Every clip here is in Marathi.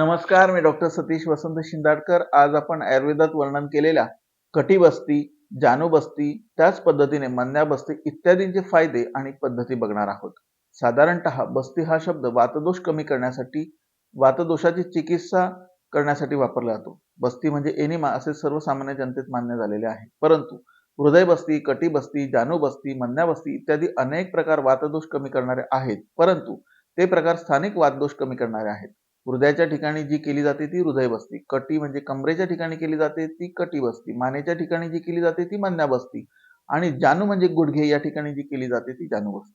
नमस्कार मी डॉक्टर सतीश वसंत शिंदाडकर. आज आपण आयुर्वेदात वर्णन केलेल्या कटिबस्ती जानूबस्ती त्याच पद्धतीने मंद्याबस्ती इत्यादींचे फायदे आणि पद्धती बघणार आहोत. साधारणतः बस्ती हा शब्द वातदोष कमी करण्यासाठी वातदोषाची चिकित्सा करण्यासाठी वापरला जातो. बस्ती म्हणजे एनिमा असे सर्वसामान्य जनतेत मान्य झालेले आहे. परंतु हृदय बस्ती कटिबस्ती जानूबस्ती मंद्याबस्ती इत्यादी अनेक प्रकार वातदोष कमी करणारे आहेत. परंतु ते प्रकार स्थानिक वातदोष कमी करणारे आहेत. हृदयाच्या ठिकाणी जी केली जाते ती हृदय बसती. कटी म्हणजे कमरेच्या ठिकाणी केली जाते ती कटी बसती. मानेच्या ठिकाणी जी केली जाते ती मान्या बसती. आणि जानू म्हणजे गुडघे या ठिकाणी जी केली जाते ती जानू बसती.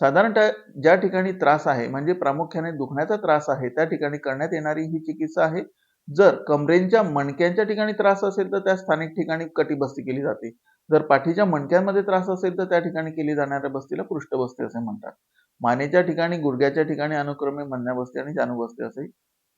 साधारणतः ज्या ठिकाणी त्रास आहे म्हणजे प्रामुख्याने दुखण्याचा त्रास आहे त्या ठिकाणी करण्यात येणारी ही चिकित्सा आहे. जर कमरेंच्या मणक्यांच्या ठिकाणी त्रास असेल तर त्या स्थानिक ठिकाणी कटी बस्ती केली जाते. जर पाठीच्या मणक्यांमध्ये त्रास असेल तर त्या ठिकाणी केली जाणाऱ्या बस्तीला पृष्ठबस्ती असे म्हणतात. मानेच्या ठिकाणी गुडघ्याच्या ठिकाणी अनुक्रमे मंद्याबस्ती आणि जानुबस्ती असे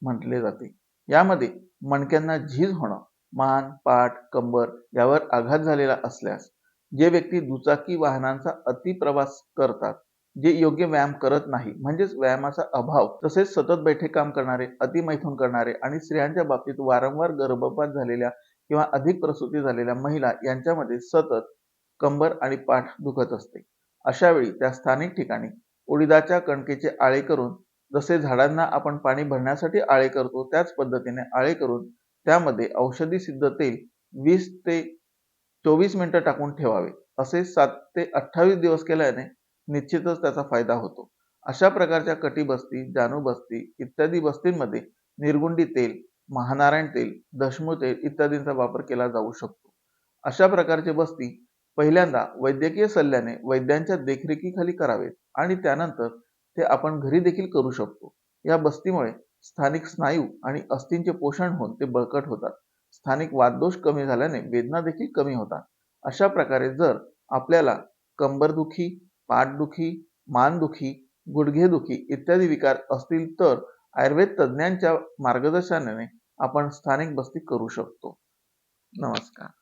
म्हटले जाते. यामध्ये मणक्यांना झीज होणं मान पाठ कंबर यावर आघात झालेला असल्यास जे व्यक्ती दुचाकी वाहनांचा अतिप्रवास करतात जे योग्य व्यायाम करत नाही म्हणजेच व्यायामाचा अभाव तसेच सतत बैठे काम करणारे अतिमैथून करणारे आणि स्त्रियांच्या बाबतीत वारंवार गर्भपात झालेल्या किंवा अधिक प्रसूती झालेल्या महिला यांच्यामध्ये सतत कंबर आणि पाठ दुखत असते. अशा वेळी त्या स्थानिक ठिकाणी उडीदाच्या कणकेचे आळे करून जसे झाडांना आपण पाणी भरण्यासाठी आळे करतो त्याच पद्धतीने आळे करून त्यामध्ये औषधी सिद्ध तेल वीस ते चोवीस मिनिटं टाकून ठेवावे. असे सात ते अठ्ठावीस दिवस केल्याने निश्चितच त्याचा फायदा होतो. अशा प्रकारच्या कटिबस्ती जानुबस्ती इत्यादी बस्तींमध्ये निर्गुंडी तेल महानारायण तेल दशमू तेल इत्यादींचा वापर केला जाऊ शकतो. अशा प्रकारचे बस्ती पहिल्यांदा वैद्यकीय सल्ल्याने वैद्यांच्या देखरेखीखाली करावेत आणि त्यानंतर ते आपण घरी देखील करू शकतो. या बस्तीमुळे स्थानिक स्नायू आणि अस्थींचे पोषण होऊन ते बळकट होतात. स्थानिक वाददोष कमी झाल्याने वेदना देखील कमी होतात. अशा प्रकारे जर आपल्याला कंबरदुखी पाठदुखी मानदुखी गुडघेदुखी इत्यादी विकार असतील तर आयुर्वेद तज्ज्ञांच्या मार्गदर्शनाने आपण स्थानिक बस्ती करू शकतो. नमस्कार.